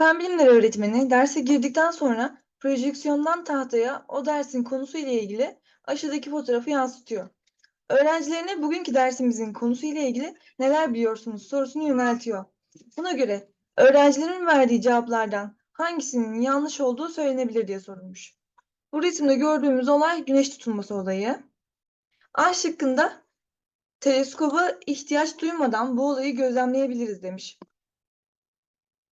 Fen bilimleri öğretmeni derse girdikten sonra projeksiyondan tahtaya o dersin konusu ile ilgili aşağıdaki fotoğrafı yansıtıyor. Öğrencilerine bugünkü dersimizin konusu ile ilgili neler biliyorsunuz sorusunu yöneltiyor. Buna göre öğrencilerin verdiği cevaplardan hangisinin yanlış olduğu söylenebilir diye sorulmuş. Bu resimde gördüğümüz olay güneş tutulması olayı. A şıkkında teleskoba ihtiyaç duymadan bu olayı gözlemleyebiliriz demiş.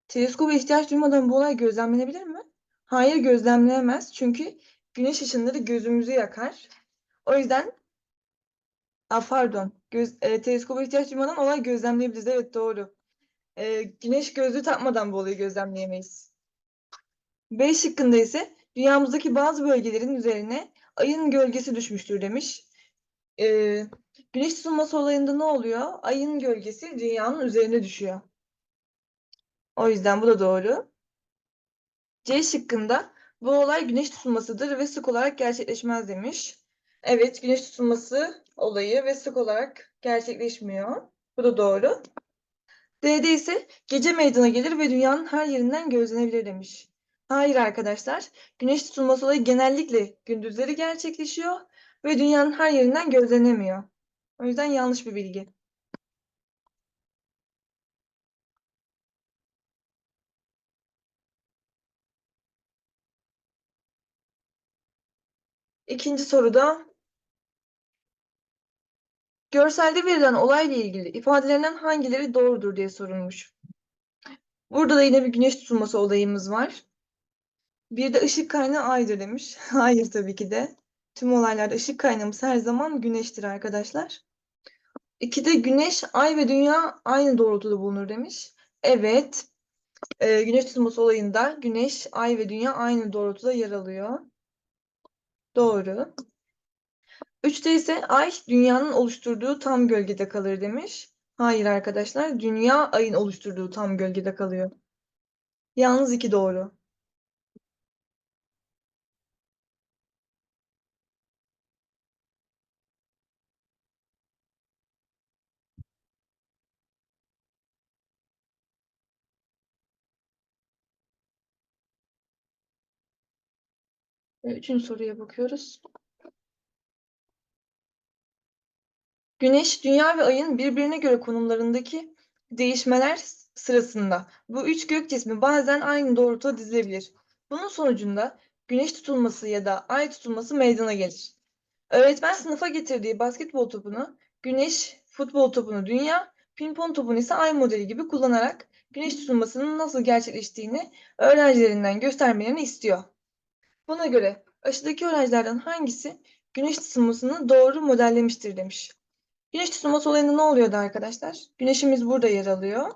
Teleskoba ihtiyaç duymadan bu olay gözlemlenebilir mi? Hayır gözlemleyemez. Çünkü güneş ışınları gözümüzü yakar. O yüzden Aa, pardon. Göz, e, teleskoba ihtiyaç duymadan olay gözlemleyebiliriz. Evet doğru. E, güneş gözlüğü takmadan bu olayı gözlemleyemeyiz. B şıkkında ise dünyamızdaki bazı bölgelerin üzerine ayın gölgesi düşmüştür demiş. E, güneş tutulması olayında ne oluyor? Ayın gölgesi dünyanın üzerine düşüyor. O yüzden bu da doğru. C şıkkında bu olay güneş tutulmasıdır ve sık olarak gerçekleşmez demiş. Evet, güneş tutulması olayı ve sık olarak gerçekleşmiyor. Bu da doğru. D'de ise gece meydana gelir ve dünyanın her yerinden gözlenebilir demiş. Hayır arkadaşlar, güneş tutulması olayı genellikle gündüzleri gerçekleşiyor ve dünyanın her yerinden gözlenemiyor. O yüzden yanlış bir bilgi. İkinci soruda görselde verilen olayla ilgili ifadelerinden hangileri doğrudur diye sorulmuş. Burada da yine bir güneş tutulması olayımız var. Bir de ışık kaynağı aydır demiş. Hayır tabii ki de. Tüm olaylarda ışık kaynağımız her zaman güneştir arkadaşlar. İki de güneş, ay ve dünya aynı doğrultuda bulunur demiş. Evet. Ee, güneş tutulması olayında güneş, ay ve dünya aynı doğrultuda yer alıyor. Doğru. Üçte ise ay dünyanın oluşturduğu tam gölgede kalır demiş. Hayır arkadaşlar. Dünya ayın oluşturduğu tam gölgede kalıyor. Yalnız iki doğru. Üçüncü soruya bakıyoruz. Güneş, Dünya ve Ay'ın birbirine göre konumlarındaki değişmeler sırasında bu üç gök cismi bazen aynı doğrultuda dizilebilir. Bunun sonucunda güneş tutulması ya da ay tutulması meydana gelir. Öğretmen sınıfa getirdiği basketbol topunu güneş, futbol topunu dünya, pimpon topunu ise ay modeli gibi kullanarak güneş tutulmasının nasıl gerçekleştiğini öğrencilerinden göstermelerini istiyor. Buna göre aşağıdaki öğrencilerden hangisi güneş tutulmasını doğru modellemiştir demiş. Güneş tutulması olayında ne oluyordu arkadaşlar? Güneşimiz burada yer alıyor.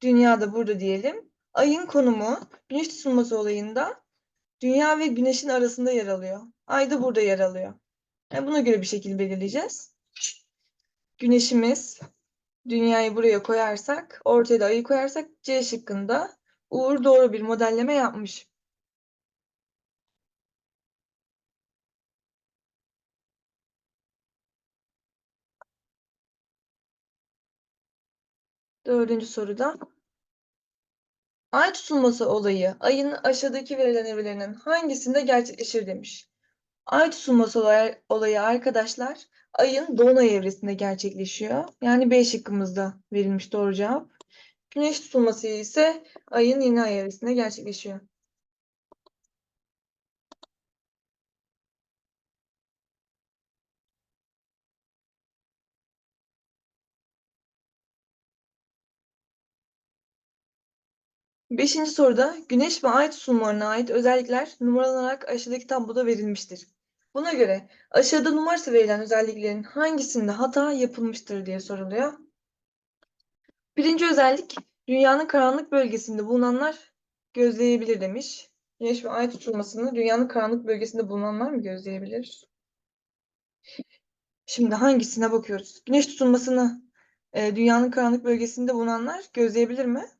Dünya da burada diyelim. Ayın konumu güneş tutulması olayında dünya ve güneşin arasında yer alıyor. Ay da burada yer alıyor. Yani buna göre bir şekil belirleyeceğiz. Güneşimiz dünyayı buraya koyarsak, ortaya da ayı koyarsak C şıkkında Uğur doğru bir modelleme yapmış. Dördüncü soruda Ay tutulması olayı ayın aşağıdaki verilen evrelerinin hangisinde gerçekleşir demiş. Ay tutulması olayı, arkadaşlar ayın dolunay evresinde gerçekleşiyor. Yani B şıkkımızda verilmiş doğru cevap. Güneş tutulması ise ayın yeni ay evresinde gerçekleşiyor. Beşinci soruda güneş ve ay tutulmalarına ait özellikler numaralanarak aşağıdaki tabloda verilmiştir. Buna göre aşağıda numarası verilen özelliklerin hangisinde hata yapılmıştır diye soruluyor. Birinci özellik dünyanın karanlık bölgesinde bulunanlar gözleyebilir demiş. Güneş ve ay tutulmasını dünyanın karanlık bölgesinde bulunanlar mı gözleyebilir? Şimdi hangisine bakıyoruz? Güneş tutulmasını e, dünyanın karanlık bölgesinde bulunanlar gözleyebilir mi?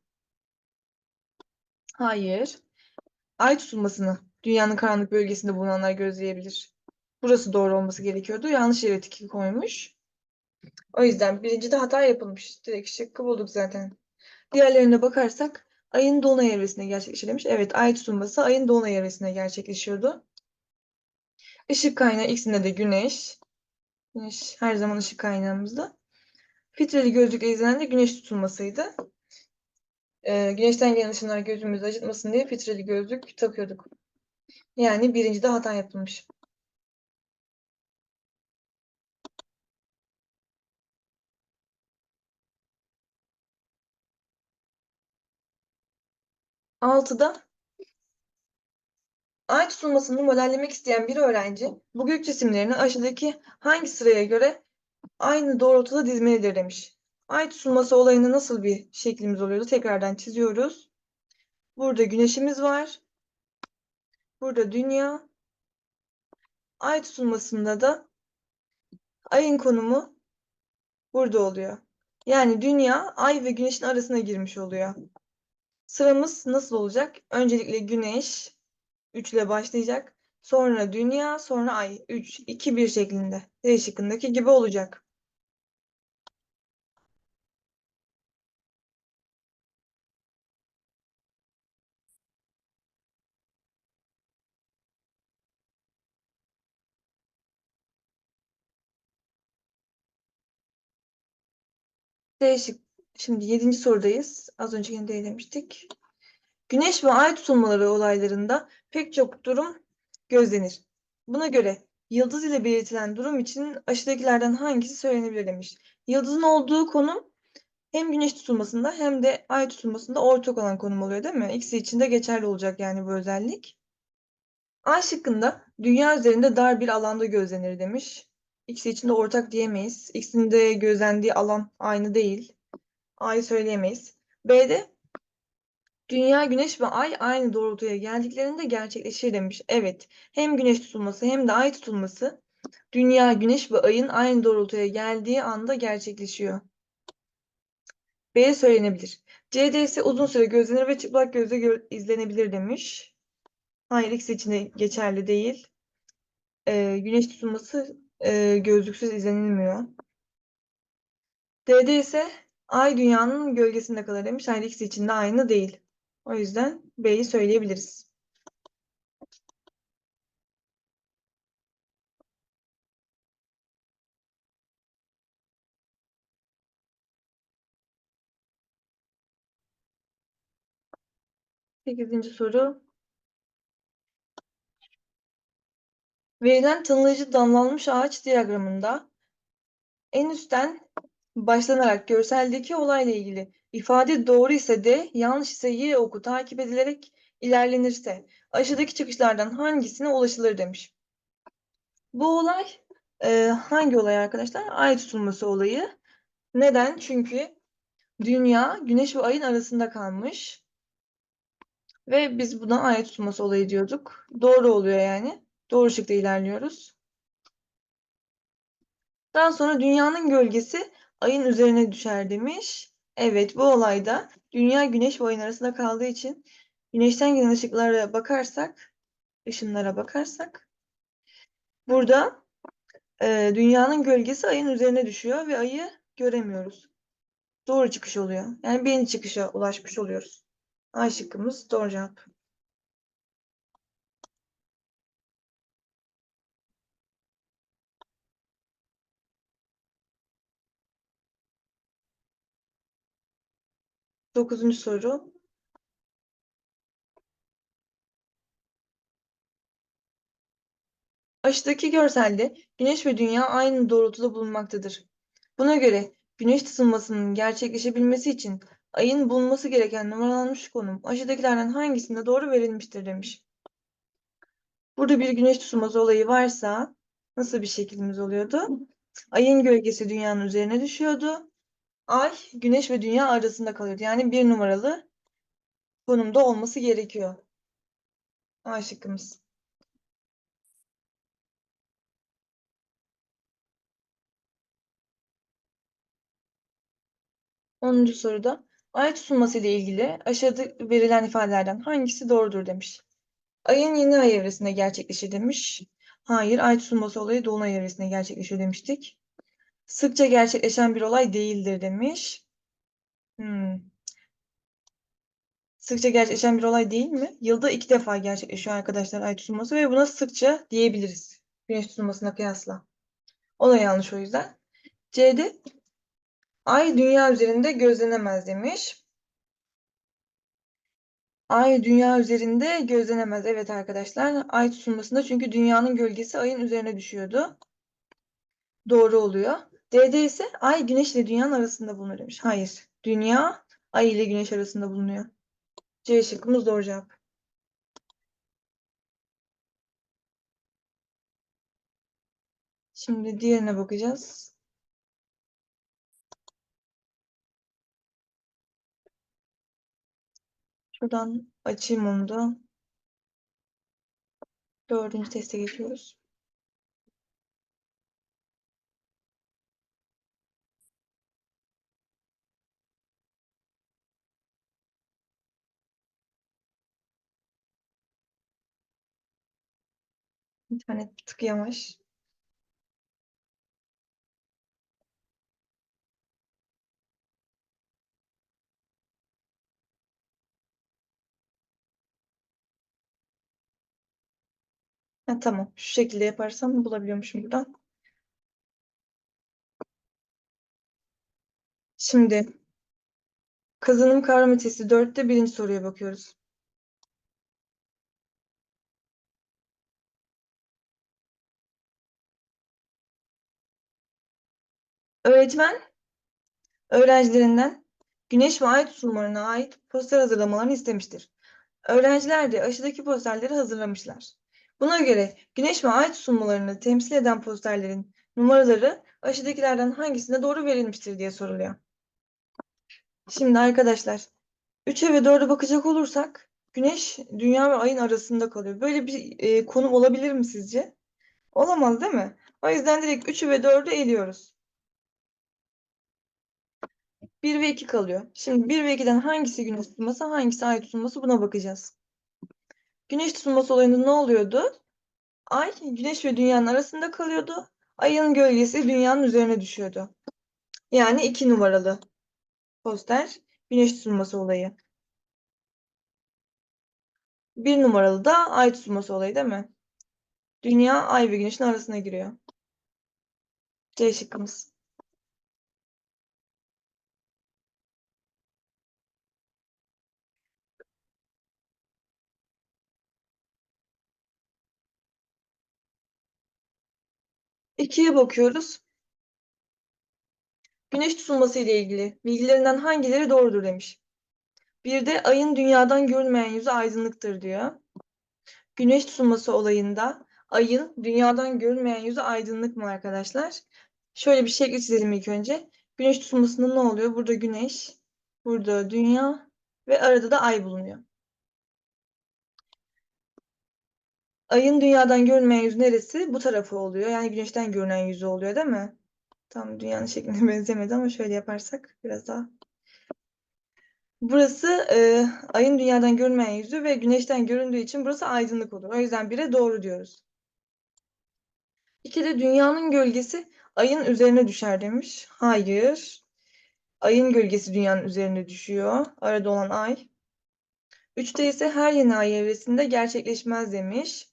Hayır. Ay tutulmasını dünyanın karanlık bölgesinde bulunanlar gözleyebilir. Burası doğru olması gerekiyordu. Yanlış yere tiki koymuş. O yüzden birinci de hata yapılmış. Direkt şıkkı bulduk zaten. Diğerlerine bakarsak ayın dolunay evresinde gerçekleşir demiş. Evet, ay tutulması ayın dolunay evresinde gerçekleşiyordu. Işık kaynağı ikisinde de güneş. Güneş her zaman ışık kaynağımızda. Filtreli gözlükle izlenen de güneş tutulmasıydı. Ee, güneşten gelen ışınlar gözümüzü acıtmasın diye filtreli gözlük takıyorduk. Yani birinci de hata yapılmış. Altıda ay tutulmasını modellemek isteyen bir öğrenci bu gök cisimlerini aşağıdaki hangi sıraya göre aynı doğrultuda dizmelidir demiş. Ay tutulması olayında nasıl bir şeklimiz oluyordu? Tekrardan çiziyoruz. Burada güneşimiz var. Burada dünya. Ay tutulmasında da ayın konumu burada oluyor. Yani dünya ay ve güneşin arasına girmiş oluyor. Sıramız nasıl olacak? Öncelikle güneş 3 ile başlayacak. Sonra dünya, sonra ay. 3, 2, 1 şeklinde. D şıkkındaki gibi olacak. D şık. Şimdi 7. sorudayız. Az önce yine D demiştik. Güneş ve ay tutulmaları olaylarında pek çok durum gözlenir. Buna göre yıldız ile belirtilen durum için aşağıdakilerden hangisi söylenebilir demiş. Yıldızın olduğu konum hem güneş tutulmasında hem de ay tutulmasında ortak olan konum oluyor değil mi? İkisi için de geçerli olacak yani bu özellik. Ay şıkkında dünya üzerinde dar bir alanda gözlenir demiş. İkisi için de ortak diyemeyiz. İkisinin de gözlendiği alan aynı değil. A'yı söyleyemeyiz. B'de Dünya, Güneş ve Ay aynı doğrultuya geldiklerinde gerçekleşir demiş. Evet, hem Güneş tutulması hem de Ay tutulması Dünya, Güneş ve Ay'ın aynı doğrultuya geldiği anda gerçekleşiyor. B söylenebilir. C'de ise uzun süre gözlenir ve çıplak gözle gö izlenebilir demiş. Hayır, ikisi için de geçerli değil. Ee, güneş tutulması e, gözlüksüz izlenilmiyor. D'de ise Ay dünyanın gölgesinde kalır demiş. Hayır, ikisi için de aynı değil. O yüzden B'yi söyleyebiliriz. Sekizinci soru. Verilen tanımlayıcı damlanmış ağaç diyagramında en üstten başlanarak görseldeki olayla ilgili ifade doğru ise D, yanlış ise Y oku takip edilerek ilerlenirse aşağıdaki çıkışlardan hangisine ulaşılır demiş. Bu olay e, hangi olay arkadaşlar? Ay tutulması olayı. Neden? Çünkü dünya güneş ve ayın arasında kalmış. Ve biz buna ay tutulması olayı diyorduk. Doğru oluyor yani. Doğru şıkta ilerliyoruz. Daha sonra dünyanın gölgesi ayın üzerine düşer demiş. Evet bu olayda dünya güneş ve ayın arasında kaldığı için güneşten gelen ışıklara bakarsak, ışınlara bakarsak burada e, dünyanın gölgesi ayın üzerine düşüyor ve ayı göremiyoruz. Doğru çıkış oluyor. Yani birinci çıkışa ulaşmış oluyoruz. A şıkkımız doğru cevap. Dokuzuncu soru. Aşağıdaki görselde Güneş ve Dünya aynı doğrultuda bulunmaktadır. Buna göre Güneş tutulmasının gerçekleşebilmesi için ayın bulunması gereken numaralanmış konum aşağıdakilerden hangisinde doğru verilmiştir demiş. Burada bir güneş tutulması olayı varsa nasıl bir şeklimiz oluyordu? Ayın gölgesi dünyanın üzerine düşüyordu. Ay, güneş ve dünya arasında kalıyordu. Yani bir numaralı konumda olması gerekiyor. A şıkkımız. Onuncu soruda ay tutulması ile ilgili aşağıda verilen ifadelerden hangisi doğrudur demiş. Ayın yeni ay evresinde gerçekleşir demiş. Hayır, ay tutulması olayı dolunay evresinde gerçekleşiyor demiştik. Sıkça gerçekleşen bir olay değildir demiş. Hmm. sıkça gerçekleşen bir olay değil mi? Yılda iki defa gerçekleşiyor arkadaşlar ay tutulması ve buna sıkça diyebiliriz. Güneş tutulmasına kıyasla. O da yanlış o yüzden. C'de ay dünya üzerinde gözlenemez demiş. Ay dünya üzerinde gözlenemez. Evet arkadaşlar. Ay tutulmasında çünkü dünyanın gölgesi ayın üzerine düşüyordu. Doğru oluyor. D'de ise ay güneş ile dünyanın arasında bulunur demiş. Hayır. Dünya ay ile güneş arasında bulunuyor. C şıkkımız doğru cevap. Şimdi diğerine bakacağız. Şuradan açayım onu da. Dördüncü teste geçiyoruz. İnternet bir tık yavaş. Ha, tamam. Şu şekilde yaparsam bulabiliyormuşum buradan. Şimdi kazanım kavram testi 4'te birinci soruya bakıyoruz. Öğretmen öğrencilerinden güneş ve ay tutulmalarına ait poster hazırlamalarını istemiştir. Öğrenciler de aşağıdaki posterleri hazırlamışlar. Buna göre güneş ve ay tutulmalarını temsil eden posterlerin numaraları aşağıdakilerden hangisinde doğru verilmiştir diye soruluyor. Şimdi arkadaşlar 3'e ve 4'e bakacak olursak güneş, dünya ve ayın arasında kalıyor. Böyle bir e, konum olabilir mi sizce? Olamaz değil mi? O yüzden direkt 3'ü ve 4'ü eliyoruz. 1 ve 2 kalıyor. Şimdi 1 ve 2'den hangisi güneş tutulması, hangisi ay tutulması buna bakacağız. Güneş tutulması olayında ne oluyordu? Ay güneş ve dünyanın arasında kalıyordu. Ayın gölgesi dünyanın üzerine düşüyordu. Yani 2 numaralı poster güneş tutulması olayı. 1 numaralı da ay tutulması olayı değil mi? Dünya ay ve güneşin arasına giriyor. C şıkkımız. İkiye bakıyoruz. Güneş tutulması ile ilgili bilgilerinden hangileri doğrudur demiş. Bir de ayın dünyadan görünmeyen yüzü aydınlıktır diyor. Güneş tutulması olayında ayın dünyadan görünmeyen yüzü aydınlık mı arkadaşlar? Şöyle bir şekil çizelim ilk önce. Güneş tutulmasında ne oluyor? Burada güneş, burada dünya ve arada da ay bulunuyor. Ayın dünyadan görünmeyen yüzü neresi? Bu tarafı oluyor. Yani güneşten görünen yüzü oluyor değil mi? Tam dünyanın şekline benzemedi ama şöyle yaparsak biraz daha. Burası e, ayın dünyadan görünmeyen yüzü ve güneşten göründüğü için burası aydınlık olur. O yüzden bire doğru diyoruz. İkide dünyanın gölgesi ayın üzerine düşer demiş. Hayır. Ayın gölgesi dünyanın üzerine düşüyor. Arada olan ay. Üçte ise her yeni ay evresinde gerçekleşmez demiş.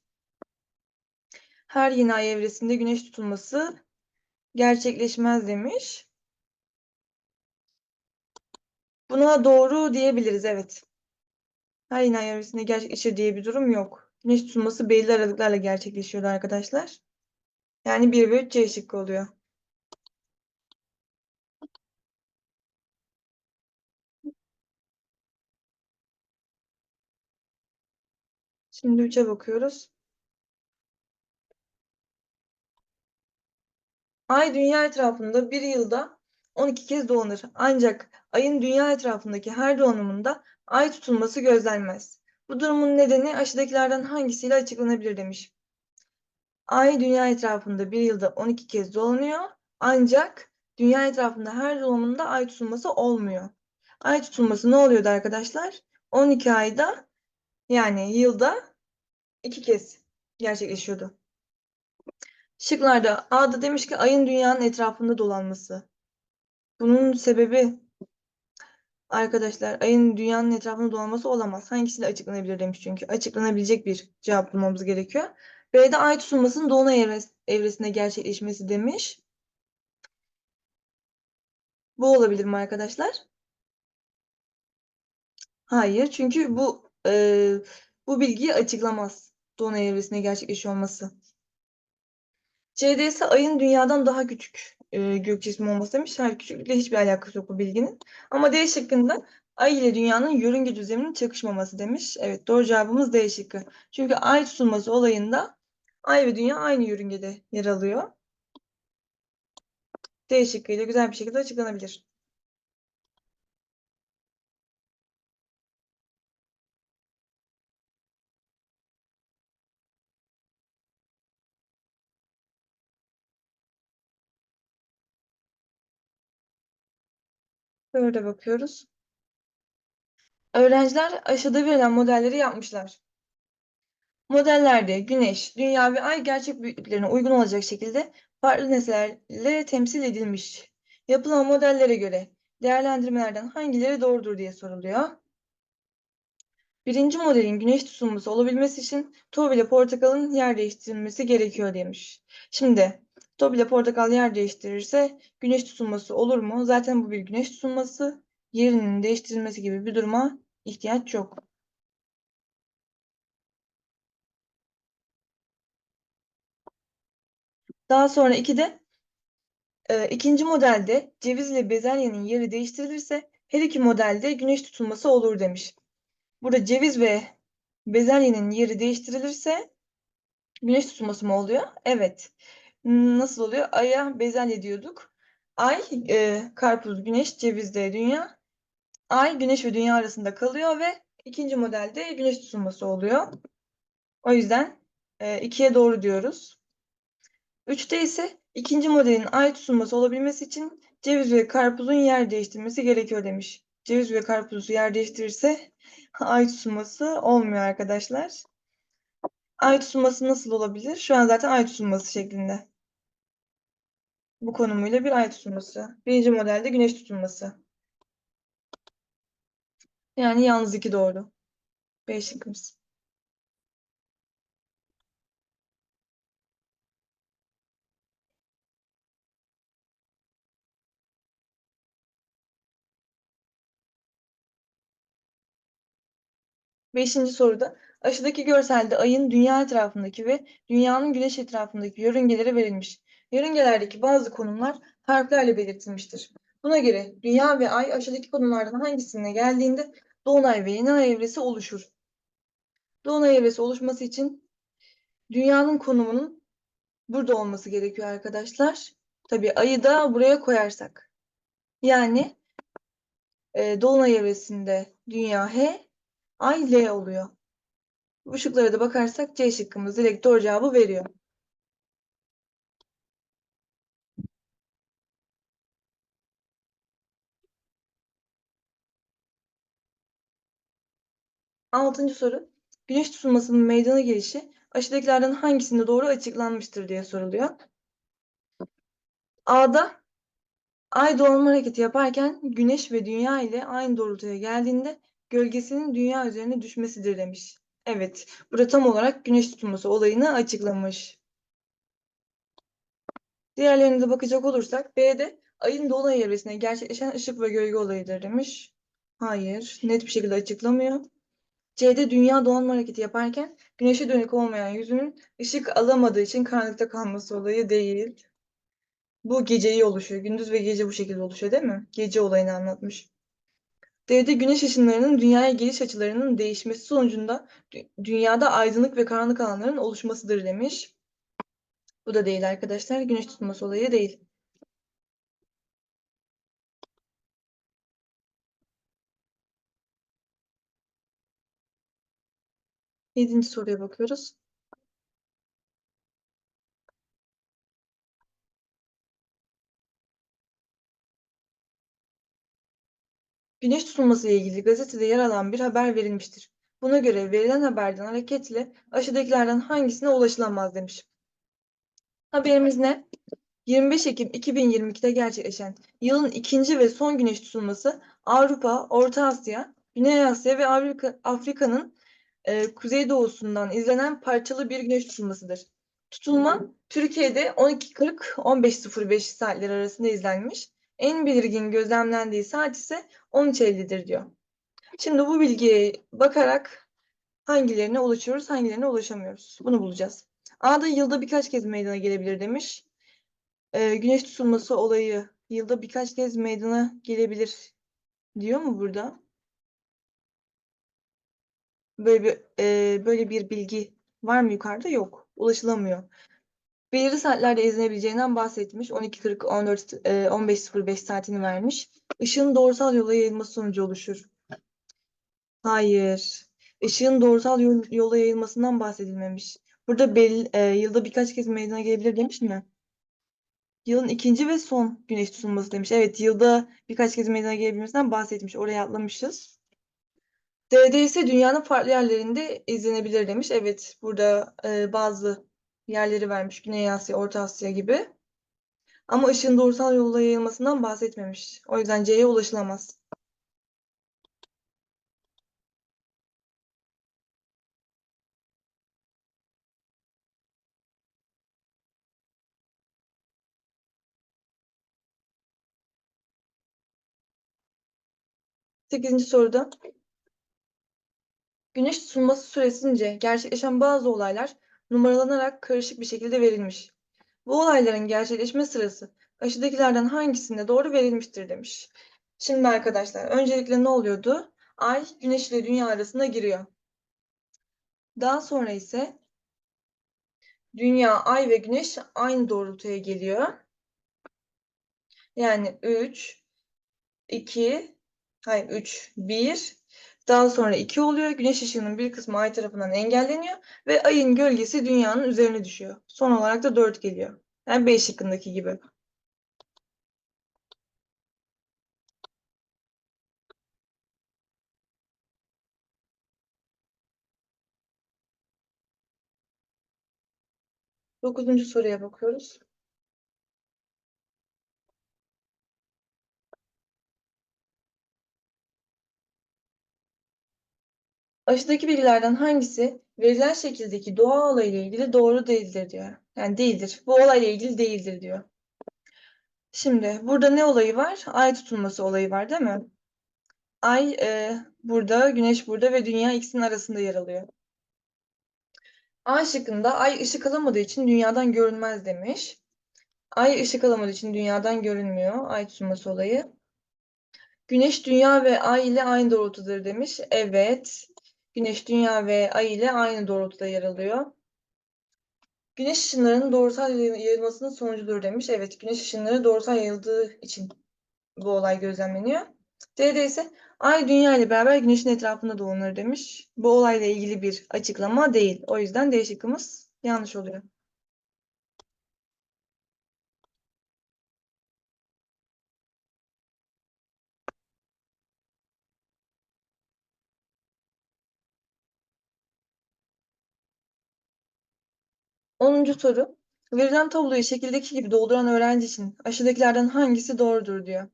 Her yeni ay evresinde güneş tutulması gerçekleşmez demiş. Buna doğru diyebiliriz evet. Her yeni ay evresinde gerçekleşir diye bir durum yok. Güneş tutulması belirli aralıklarla gerçekleşiyordu arkadaşlar. Yani 1 ve 3 C şıkkı oluyor. Şimdi 3'e bakıyoruz. Ay dünya etrafında bir yılda 12 kez dolanır. Ancak ayın dünya etrafındaki her dolanımında ay tutulması gözlenmez. Bu durumun nedeni aşağıdakilerden hangisiyle açıklanabilir demiş. Ay dünya etrafında bir yılda 12 kez dolanıyor. Ancak dünya etrafında her dolanımında ay tutulması olmuyor. Ay tutulması ne oluyordu arkadaşlar? 12 ayda yani yılda 2 kez gerçekleşiyordu. Şıklarda A'da demiş ki ayın dünyanın etrafında dolanması. Bunun sebebi Arkadaşlar ayın dünyanın etrafında dolanması olamaz. Hangisiyle açıklanabilir demiş çünkü. Açıklanabilecek bir cevap bulmamız gerekiyor. B'de ay tutulmasının dolunay evres- evresinde gerçekleşmesi demiş. Bu olabilir mi arkadaşlar? Hayır. Çünkü bu e, bu bilgiyi açıklamaz. Dolunay evresinde gerçekleşiyor olması. C'de ise ayın dünyadan daha küçük e, gök cismi olması demiş. Hayır küçüklükle hiçbir alakası yok bu bilginin. Ama D şıkkında ay ile dünyanın yörünge düzleminin çakışmaması demiş. Evet doğru cevabımız D şıkkı. Çünkü ay tutulması olayında ay ve dünya aynı yörüngede yer alıyor. D şıkkıyla güzel bir şekilde açıklanabilir. Böyle bakıyoruz. Öğrenciler aşağıda verilen modelleri yapmışlar. Modellerde Güneş, Dünya ve Ay gerçek büyüklüklerine uygun olacak şekilde farklı nesnelerle temsil edilmiş. Yapılan modellere göre değerlendirmelerden hangileri doğrudur diye soruluyor. Birinci modelin güneş tutulması olabilmesi için toz ile portakalın yer değiştirilmesi gerekiyor demiş. Şimdi ile portakal yer değiştirirse güneş tutulması olur mu? Zaten bu bir güneş tutulması. Yerinin değiştirilmesi gibi bir duruma ihtiyaç yok. Daha sonra 2'de e, ikinci modelde ceviz ile bezelyenin yeri değiştirilirse her iki modelde güneş tutulması olur demiş. Burada ceviz ve bezelyenin yeri değiştirilirse güneş tutulması mı oluyor? Evet. Nasıl oluyor? Ay'a bezelye diyorduk. Ay, e, karpuz, güneş, ceviz de dünya. Ay, güneş ve dünya arasında kalıyor ve ikinci modelde güneş tutulması oluyor. O yüzden e, ikiye doğru diyoruz. Üçte ise ikinci modelin ay tutulması olabilmesi için ceviz ve karpuzun yer değiştirmesi gerekiyor demiş. Ceviz ve karpuz yer değiştirirse ay tutulması olmuyor arkadaşlar. Ay tutulması nasıl olabilir? Şu an zaten ay tutulması şeklinde. Bu konumuyla bir ay tutulması. Birinci modelde güneş tutulması. Yani yalnız iki doğru. B şıkkımız. Beşinci soruda aşağıdaki görselde ayın dünya etrafındaki ve dünyanın güneş etrafındaki yörüngeleri verilmiş. Yörüngelerdeki bazı konumlar harflerle belirtilmiştir. Buna göre dünya ve ay aşağıdaki konumlardan hangisine geldiğinde dolunay ve yeni ay evresi oluşur. Dolunay evresi oluşması için dünyanın konumunun burada olması gerekiyor arkadaşlar. Tabii ayı da buraya koyarsak. Yani e, dolunay evresinde dünya H, ay L oluyor. Bu şıklara da bakarsak C şıkkımız direkt doğru cevabı veriyor. Altıncı soru. Güneş tutulmasının meydana gelişi aşağıdakilerden hangisinde doğru açıklanmıştır diye soruluyor. A'da ay doğum hareketi yaparken güneş ve dünya ile aynı doğrultuya geldiğinde gölgesinin dünya üzerine düşmesidir demiş. Evet, burada tam olarak güneş tutulması olayını açıklamış. Diğerlerine de bakacak olursak B'de ayın dolunay evresinde gerçekleşen ışık ve gölge olayıdır demiş. Hayır, net bir şekilde açıklamıyor. C'de dünya doğanma hareketi yaparken güneşe dönük olmayan yüzünün ışık alamadığı için karanlıkta kalması olayı değil. Bu geceyi oluşuyor. Gündüz ve gece bu şekilde oluşuyor değil mi? Gece olayını anlatmış. D'de güneş ışınlarının dünyaya geliş açılarının değişmesi sonucunda dünyada aydınlık ve karanlık alanların oluşmasıdır demiş. Bu da değil arkadaşlar. Güneş tutulması olayı değil. Yedinci soruya bakıyoruz. Güneş tutulması ile ilgili gazetede yer alan bir haber verilmiştir. Buna göre verilen haberden hareketle aşağıdakilerden hangisine ulaşılamaz demiş. Haberimiz ne? 25 Ekim 2022'de gerçekleşen yılın ikinci ve son güneş tutulması Avrupa, Orta Asya, Güney Asya ve Afrika, Afrika'nın e, kuzeydoğusundan izlenen parçalı bir güneş tutulmasıdır. Tutulma Türkiye'de 12.40-15.05 saatleri arasında izlenmiş. En belirgin gözlemlendiği saat ise 13.50'dir diyor. Şimdi bu bilgiye bakarak hangilerine ulaşıyoruz, hangilerine ulaşamıyoruz. Bunu bulacağız. A'da yılda birkaç kez meydana gelebilir demiş. Ee, güneş tutulması olayı yılda birkaç kez meydana gelebilir diyor mu burada? Böyle bir, e, böyle bir bilgi var mı yukarıda? Yok. Ulaşılamıyor. Belirli saatlerde izlenebileceğinden bahsetmiş. 12.40, 14, e, 15.05 saatini vermiş. Işığın doğrusal yola yayılması sonucu oluşur. Hayır. Işığın doğrusal yol- yola yayılmasından bahsedilmemiş. Burada belli, e, yılda birkaç kez meydana gelebilir demiş mi? Yılın ikinci ve son güneş tutulması demiş. Evet, yılda birkaç kez meydana gelebilmesinden bahsetmiş. Oraya atlamışız. D'de ise dünyanın farklı yerlerinde izlenebilir demiş. Evet, burada e, bazı yerleri vermiş. Güney Asya, Orta Asya gibi. Ama ışığın doğrusal yolla yayılmasından bahsetmemiş. O yüzden C'ye ulaşılamaz. Sekizinci soruda. Güneş tutulması süresince gerçekleşen bazı olaylar numaralanarak karışık bir şekilde verilmiş. Bu olayların gerçekleşme sırası aşağıdakilerden hangisinde doğru verilmiştir demiş. Şimdi arkadaşlar öncelikle ne oluyordu? Ay Güneş ile Dünya arasında giriyor. Daha sonra ise Dünya, Ay ve Güneş aynı doğrultuya geliyor. Yani 3, 2, hayır 3, 1. Daha sonra 2 oluyor. Güneş ışığının bir kısmı Ay tarafından engelleniyor ve Ay'ın gölgesi Dünya'nın üzerine düşüyor. Son olarak da 4 geliyor. Yani B şıkkındaki gibi. Dokuzuncu soruya bakıyoruz. Aşağıdaki bilgilerden hangisi verilen şekildeki doğa olayıyla ilgili doğru değildir diyor. Yani değildir. Bu olayla ilgili değildir diyor. Şimdi burada ne olayı var? Ay tutulması olayı var değil mi? Ay e, burada, Güneş burada ve Dünya ikisinin arasında yer alıyor. A şıkkında Ay ışık alamadığı için Dünya'dan görünmez demiş. Ay ışık alamadığı için Dünya'dan görünmüyor. Ay tutulması olayı. Güneş, Dünya ve Ay ile aynı doğrultudur demiş. Evet. Güneş, Dünya ve Ay ile aynı doğrultuda yer alıyor. Güneş ışınlarının doğrusal yayılmasının sonucudur demiş. Evet, güneş ışınları doğrusal yayıldığı için bu olay gözlemleniyor. D'de ise Ay Dünya ile beraber Güneş'in etrafında dolanır demiş. Bu olayla ilgili bir açıklama değil. O yüzden D şıkkımız yanlış oluyor. Onuncu soru. Verilen tabloyu şekildeki gibi dolduran öğrenci için aşağıdakilerden hangisi doğrudur diyor.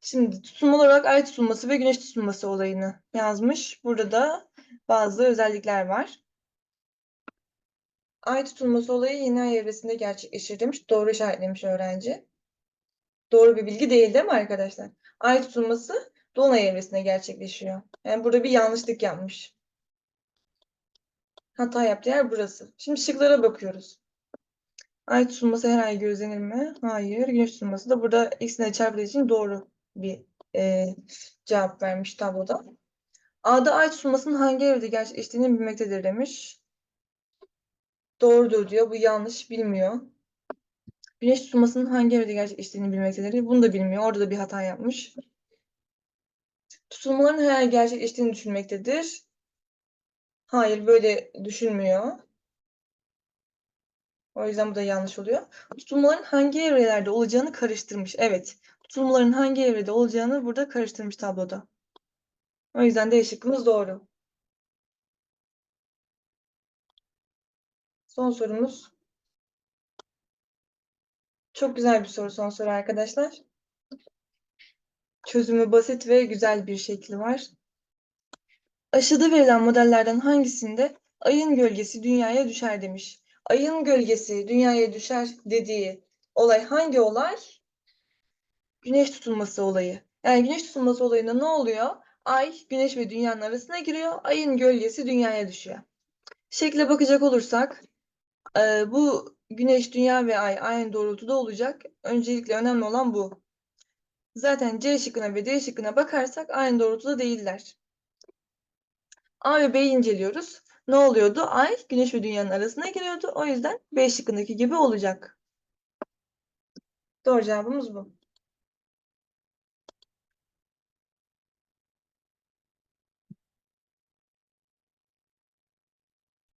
Şimdi tutulma olarak ay tutulması ve güneş tutulması olayını yazmış. Burada da bazı özellikler var. Ay tutulması olayı yeni ay evresinde gerçekleşir demiş. Doğru işaretlemiş öğrenci. Doğru bir bilgi değil değil mi arkadaşlar? Ay tutulması dolunay evresinde gerçekleşiyor. Yani burada bir yanlışlık yapmış. Hata yaptığı yer burası. Şimdi şıklara bakıyoruz. Ay tutulması her ay gözlenir mi? Hayır. Güneş tutulması da burada ikisine çarpıldığı için doğru bir e, cevap vermiş tabloda. A'da ay tutulmasının hangi evrede gerçekleştiğini bilmektedir demiş. Doğrudur diyor. Bu yanlış. Bilmiyor. Güneş tutulmasının hangi evrede gerçekleştiğini bilmektedir. Bunu da bilmiyor. Orada da bir hata yapmış. Tutulmaların her ay gerçekleştiğini düşünmektedir. Hayır, böyle düşünmüyor. O yüzden bu da yanlış oluyor. Tutulmaların hangi evrelerde olacağını karıştırmış. Evet, tutulmaların hangi evrede olacağını burada karıştırmış tabloda. O yüzden de şıkkımız doğru. Son sorumuz. Çok güzel bir soru son soru arkadaşlar. Çözümü basit ve güzel bir şekli var. Aşağıda verilen modellerden hangisinde ayın gölgesi dünyaya düşer demiş. Ayın gölgesi dünyaya düşer dediği olay hangi olay? Güneş tutulması olayı. Yani güneş tutulması olayında ne oluyor? Ay, güneş ve dünyanın arasına giriyor. Ayın gölgesi dünyaya düşüyor. Şekle bakacak olursak e, bu güneş, dünya ve ay aynı doğrultuda olacak. Öncelikle önemli olan bu. Zaten C şıkkına ve D şıkkına bakarsak aynı doğrultuda değiller. A ve B'yi inceliyoruz. Ne oluyordu? Ay, güneş ve dünyanın arasına giriyordu. O yüzden B şıkkındaki gibi olacak. Doğru cevabımız bu.